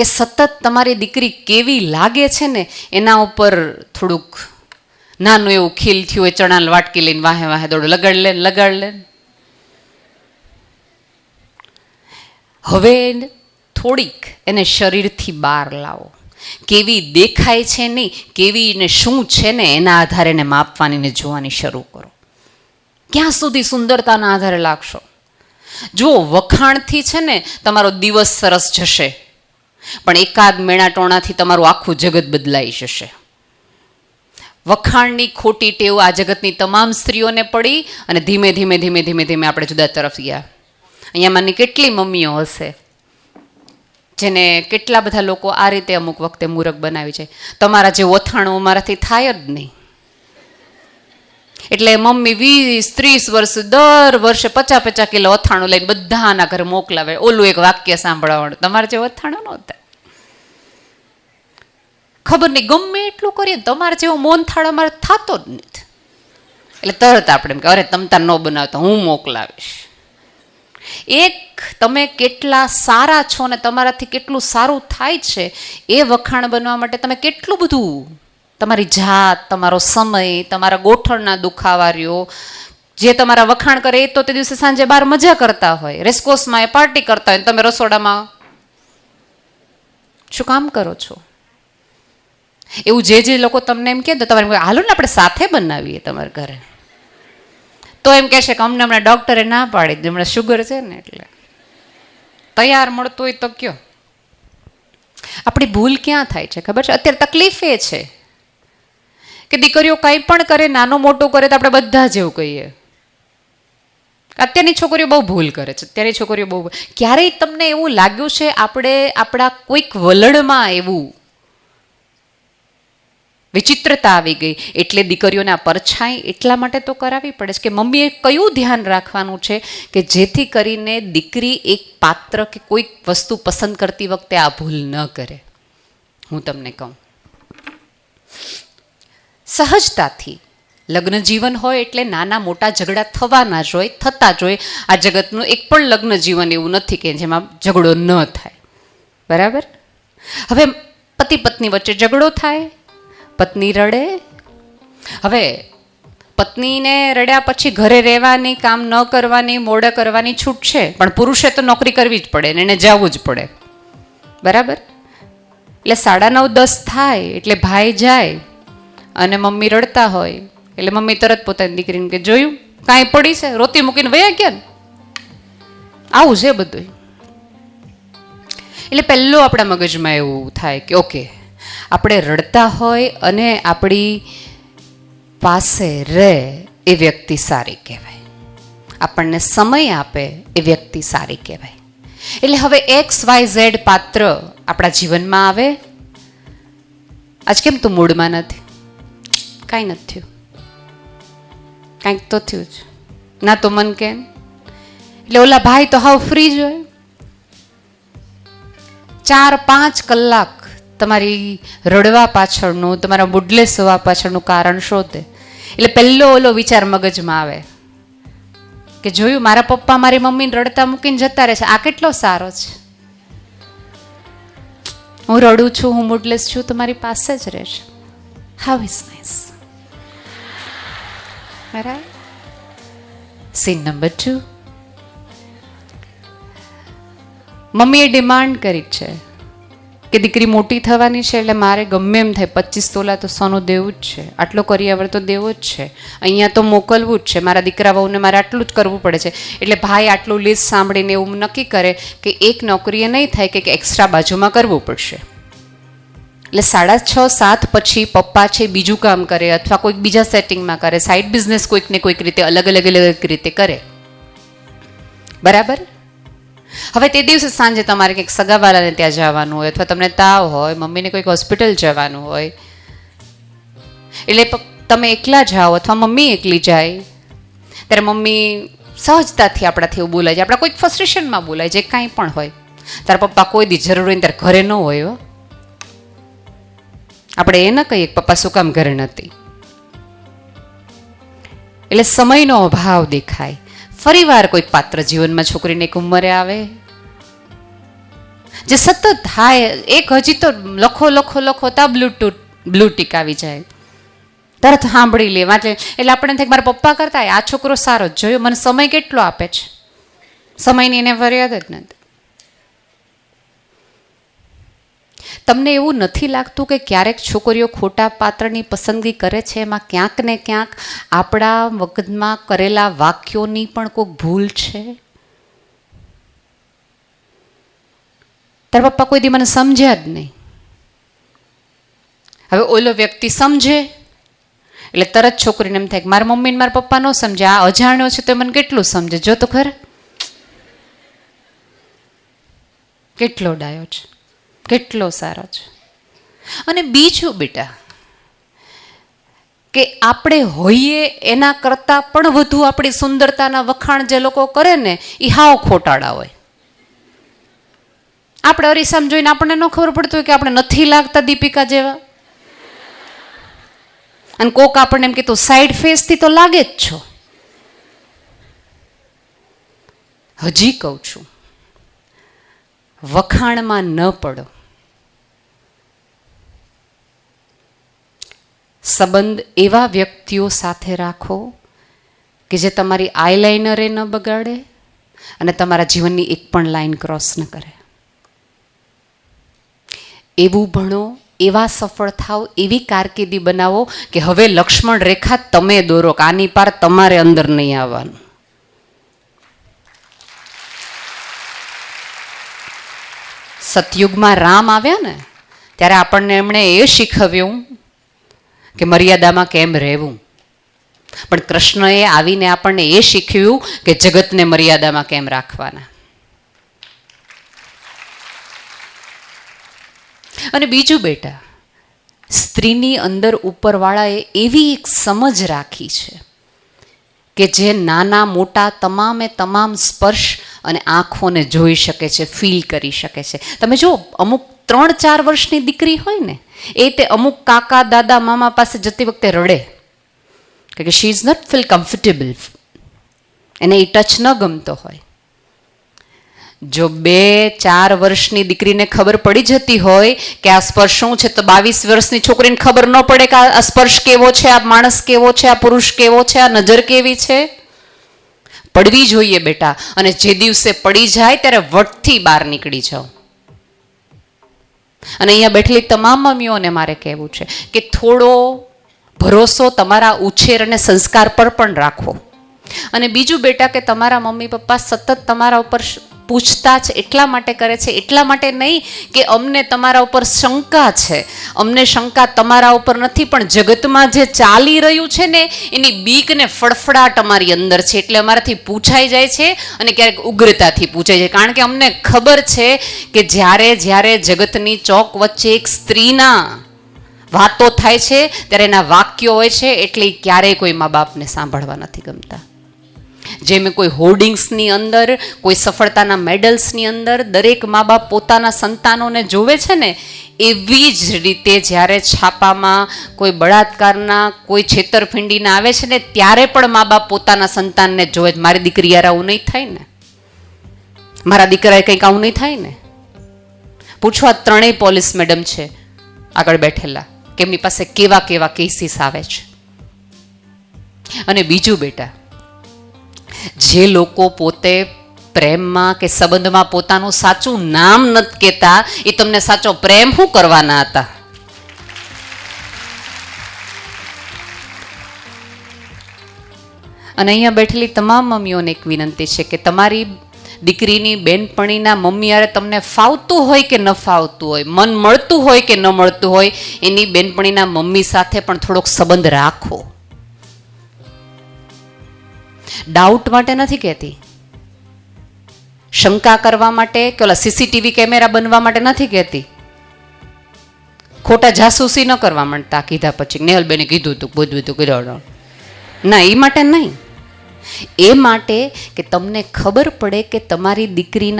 કે સતત તમારી દીકરી કેવી લાગે છે ને, એના ઉપર થોડુંક નાનું એવું ખીલ થયું હોય ચણા વાટકી લઈને વાહે વાહે દોડ. લગાડ લે લગાડ લે. હવે થોડીક એને શરીરથી બહાર લાવો. કેવી દેખાય છે નહીં કેવી ને શું છે ને, એના આધારે એને માપવાની ને જોવાની શરૂ કરો. ક્યાં સુધી સુંદરતાના આધારે લાગશો? જુઓ, વખાણથી છે ને, તમારો દિવસ સરસ જશે. પણ એકાદ મેણા ટોણાથી તમારું આખું જગત બદલાઈ જશે. વખાણની ખોટી ટેવ આ જગતની તમામ સ્ત્રીઓને પડી અને ધીમે ધીમે ધીમે ધીમે ધીમે આપણે જુદા તરફ ગયા. અહીંયામાંની કેટલી મમ્મીઓ હશે જેને કેટલા બધા લોકો આ રીતે અમુક વખતે મૂરખ બનાવી છે. તમારા જે ઓથાણું અમારાથી થાય જ નહીં. એટલે મમ્મી વીસ, ત્રીસ વર્ષ, દર વર્ષે પચાસ પચાસ કિલો અથાણું લઈને બધાના ઘરે મોકલાવે. ઓલું એક વાક્ય સાંભળવાનું તમારે જે અથાણું નહોતા ખબર નહીં, ગમે એટલું કરીએ તમારે જેવો મોન થાળ અમારે થતો જ નથી. એટલે તરત આપણે એમ કે, અરે, તમ તાર ન બનાવતા, હું મોકલાવીશ. એક, તમે કેટલા સારા છો ને તમારાથી કેટલું સારું થાય છે, એ વખાણ બનવા માટે તમે કેટલું બધું તમારી જાત તમારો સમય તમારા ગોઠણના દુખાવા જે તમારા વખાણ કરે એ તો તે દિવસે સાંજે બહાર મજા કરતા હોય. રેસકોર્સમાં એ પાર્ટી કરતા હોય તમે રસોડામાં શું કામ કરો છો? એવું જે જે લોકો તમને એમ કહે તો તમારે હાલો ને આપણે સાથે બનાવીએ તમારા ઘરે. તો એમ કહેશે કે અમને હમણાં ડૉક્ટરે ના પાડી દીધી, હમણાં શુગર છે ને એટલે. તૈયાર મળતું હોય તો કયો. આપણી ભૂલ ક્યાં થાય છે ખબર છે? અત્યારે તકલીફ એ છે. કે દીકરીઓ કંઈ પણ કરે, નાનો મોટો કરે તો આપણે બધા જ કહીએ. અત્યારની છોકરીઓ બહુ ભૂલ કરે છે. અત્યારની છોકરીઓ બહુ ક્યારેય તમને એવું લાગ્યું છે આપણે આપણા કોઈક વલણમાં એવું વિચિત્રતા આવી ગઈ, એટલે દીકરીઓને આ પરછાઈ એટલા માટે તો કરાવવી પડે છે કે મમ્મીએ કયું ધ્યાન રાખવાનું છે કે જેથી કરીને દીકરી એક પાત્ર કે કોઈક વસ્તુ પસંદ કરતી વખતે આ ભૂલ ન કરે. હું તમને કહું. સહજતાથી. લગ્ન જીવન હોય એટલે નાના મોટા ઝઘડા થવાના જ હોય, થતા જ હોય. આ જગતનું એક પણ લગ્ન જીવન એવું નથી કે જેમાં ઝઘડો ન થાય. બરાબર? હવે પતિ પત્ની વચ્ચે ઝઘડો થાય, પત્ની રડે. હવે પત્નીને રડ્યા પછી ઘરે રહેવાની, કામ ન કરવાની, મોડે કરવાની છૂટ છે, પણ પુરુષે તો નોકરી કરવી જ પડે ને એને જવું જ પડે. બરાબર? એટલે સાડા નવ દસ થાય, એટલે ભાઈ જાય. અને મમ્મી રડતા હોય, એટલે મમ્મી તરત પોતાની દીકરીને કે, જોયું? કાંઈ પડી છે? રોતી મૂકીને વયા ગયા ને? આવું છે બધું એટલે પહેલું આપણા મગજમાં એવું થાય કે, ઓકે, આપણે રડતા હોય અને આપણી પાસે રહે એ વ્યક્તિ સારી કહેવાય. આપણને સમય આપે એ વ્યક્તિ સારી કહેવાય. એટલે હવે એક્સ, વાય, ઝેડ પાત્ર આપણા જીવનમાં આવે. આજ કેમ તું મૂડમાં નથી? કાંઈ નથી થયું. કાંઈક તો થયું જ. ના તો મન કેમ? એટલે ઓલા ભાઈ તો હાવ ફ્રી જ હોય. ચાર પાંચ કલાક તમારી રડવા પાછળનું, તમારા મુડલેસ હોવા પાછળનું કારણ શોધે. એટલે પહેલો ઓલો વિચાર મગજમાં આવે. કે જોયું મારા પપ્પા મારી મમ્મીને રડતા મૂકીને જતા રહે છે. આ કેટલો સારો છે. હું રડું છું, હું મુડલેસ છું તો મારી પાસે જ રહેશે how is nice scene number two મમ્મીએ ડિમાન્ડ કરી છે કે દીકરી મોટી થવાની છે એટલે મારે ગમે એમ થાય. પચીસ તોલા તો સોનું દેવું જ છે. આટલો કરિયાવર તો દેવો જ છે. અહીંયા તો મોકલવું જ છે. મારા દીકરા વહુને મારે આટલું જ કરવું પડે છે. એટલે ભાઈ આટલું લિસ્ટ સાંભળીને એવું નક્કી કરે કે એક નોકરીએ નહીં થાય કે એક્સ્ટ્રા બાજુમાં કરવું પડશે. એટલે સાડા છ, સાત પછી પપ્પા છે, બીજું કામ કરે અથવા કોઈક બીજા સેટિંગમાં કરે સાઈડ બિઝનેસ કોઈકને કોઈક રીતે અલગ અલગ અલગ રીતે કરે. બરાબર? હવે તે દિવસે સાંજે તમારે કંઈક સગાવાળાને ત્યાં જવાનું હોય અથવા તમને તાવ હોય, મમ્મીને કોઈક હોસ્પિટલ જવાનું હોય. એટલે તમે એકલા જાઓ અથવા મમ્મી એકલી જાય, ત્યારે મમ્મી સહજતાથી આપણાથી એવું બોલાય છે. આપણા કોઈક ફ્રસ્ટ્રેશનમાં બોલાય જે કાંઈ પણ હોય. તારા પપ્પા કોઈ દી જરૂર હોય ત્યારે ઘરે ન હોય હો. આપણે એ ન કહીએ કે પપ્પા શું કામ ઘરે નથી. એટલે સમયનો અભાવ દેખાય. ફરીવાર કોઈક પાત્ર જીવનમાં છોકરીને એક ઉંમરે આવે. જે સતત હાય એક હજી તો લખો લખો લખો તા બ્લૂટૂથ બ્લુ ટીક આવી જાય. તરત સાંભળી લે, વાંચે. એટલે આપણે થાય મારા પપ્પા કરતા, આ છોકરો સારો જ જોયો. મને સમય કેટલો આપે છે? સમયની એને ફરિયાદ જ નથી. તમને એવું નથી લાગતું કે ક્યારેક છોકરીઓ ખોટા પાત્રની પસંદગી કરે છે? એમાં ક્યાંક ને ક્યાંક આપણા મગજમાં કરેલા વાક્યોની પણ કોઈક ભૂલ છે? તારા પપ્પા કોઈ દી મને સમજ્યા જ નહીં. હવે ઓલો વ્યક્તિ સમજે. એટલે તરત છોકરીને એમ થાય કે મારા મમ્મી મારા પપ્પા ન સમજે. આ અજાણ્યો છે તો મને કેટલું સમજે? જો તો ખરે. કેટલો ડાયો છે. કેટલો સારો છે. અને બીજું બેટા, કે આપણે હોઈએ એના કરતાં પણ વધુ આપણી સુંદરતાના વખાણ જે લોકો કરે ને એ હાવ ખોટાડા હોય. આપણે અરીસામ જોઈને આપણને ન ખબર પડતું હોય કે આપણે નથી લાગતા દીપિકા જેવા. અને કોક આપણને એમ કીધું સાઈડ ફેસથી તો લાગે જ છો. હજી કહું છું, વખાણમાં ન પડો. સંબંધ એવા વ્યક્તિઓ સાથે રાખો કે જે તમારી આઈલાઇનરે ન બગાડે અને તમારા જીવનની એક પણ લાઈન ક્રોસ ન કરે. એવું ભણો, એવા સફળ થાઓ, એવી કારકિર્દી બનાવો કે હવે લક્ષ્મણ રેખા તમે દોરો આની પાર તમારે અંદર નહીં આવવાનું. સતયુગમાં રામ આવ્યા ને, ત્યારે આપણને એમણે એ શીખવ્યું કે મર્યાદામાં કેમ રહેવું? પણ કૃષ્ણએ આવીને આપણને એ શીખવ્યું કે જગતને મર્યાદામાં કેમ રાખવાના. અને બીજું બેટા, સ્ત્રીની અંદર ઉપરવાળાએ એવી એક સમજ રાખી છે કે જે નાના મોટા તમામે તમામ સ્પર્શ અને આંખોને જોઈ શકે છે ફીલ કરી શકે છે. તમે જો અમુક ત્રણ ચાર વર્ષની દીકરી હોય ને, એ તે અમુક કાકા, દાદા, મામા પાસે જતી વખતે રડે. કે she is not feel comfortable એને એ ટચ ન ગમતો હોય. જો બે, ચાર વર્ષની દીકરીને ખબર પડી જતી હોય કે આ સ્પર્શ શું છે, તો બાવીસ વર્ષની છોકરીને ખબર ન પડે કે આ સ્પર્શ કેવો છે, આ માણસ કેવો છે, આ પુરુષ કેવો છે, આ નજર કેવી છે? પડવી જોઈએ બેટા. અને જે દિવસે પડી જાય, ત્યારે વટથી બહાર નીકળી જાઓ. અને અહીંયા બેઠેલી તમામ મમ્મીઓને મારે કહેવું છે કે થોડો ભરોસો તમારા ઉછેર અને સંસ્કાર પર પણ રાખો. અને બીજું બેટા કે તમારા મમ્મી પપ્પા સતત તમારા ઉપર પૂછતાછ એટલા માટે કરે છે, એટલા માટે નહીં કે અમને તમારા ઉપર શંકા છે. અમને શંકા તમારા ઉપર નથી, પણ જગતમાં જે ચાલી રહ્યું છે ને, એની બીક ને ફડફડાટ અમારી અંદર છે. એટલે અમારાથી પૂછાઈ જાય છે અને ક્યારેક ઉગ્રતાથી પૂછાઈ જાય કારણ કે અમને ખબર છે કે જ્યારે જ્યારે જગતની ચોક વચ્ચે એક સ્ત્રીના વાતો થાય છે, ત્યારે એના વાક્યો હોય છે, એટલે ક્યારેય કોઈ મા બાપને સાંભળવા નથી ગમતા. જેમ કોઈ હોર્ડિંગ્સની અંદર, કોઈ સફળતાના મેડલ્સની અંદર, દરેક મા બાપ પોતાના સંતાનોને જોવે છે ને, એવી જ રીતે જ્યારે છાપામાં કોઈ બળાત્કારના, કોઈ છેતરપિંડીના આવે છે ને, ત્યારે પણ મા બાપ પોતાના સંતાનને જોવે મારી દીકરી યાર આવું નહીં થાય ને. મારા દીકરાએ કંઈક આવું નહીં થાય ને. પૂછવા ત્રણેય પોલીસ મેડમ છે, આગળ બેઠેલા કે એમની પાસે કેવા કેવા કેસીસ આવે છે? અને બીજું બેટા જે લોકો પોતે પ્રેમમાં કે સંબંધમાં પોતાનું સાચું નામ નથી કહેતા, એ તમને સાચો પ્રેમ શું કરવાના હતા? અને અહીંયા બેઠેલી તમામ મમ્મીઓને એક વિનંતી છે કે તમારી દીકરીની બેનપણીના મમ્મી અરે તમને ફાવતું હોય કે ન ફાવતું હોય, મન મળતું હોય કે ન મળતું હોય, એની બેનપણીના મમ્મી સાથે પણ થોડોક સંબંધ રાખો. ડાઉટ માટે નથી કહેતી. શંકા કરવા માટે કે ઓલા સીસીટીવી કેમેરા બનવા માટે નથી કહેતી. ખોટા જાસૂસી ન કરવા માંડતા કીધા પછી. નેહલબેને કીધું હતું બધું બધું કીધું ના એ માટે નહીં. એ માટે કે તમને ખબર પડે કે તમારી દીકરીના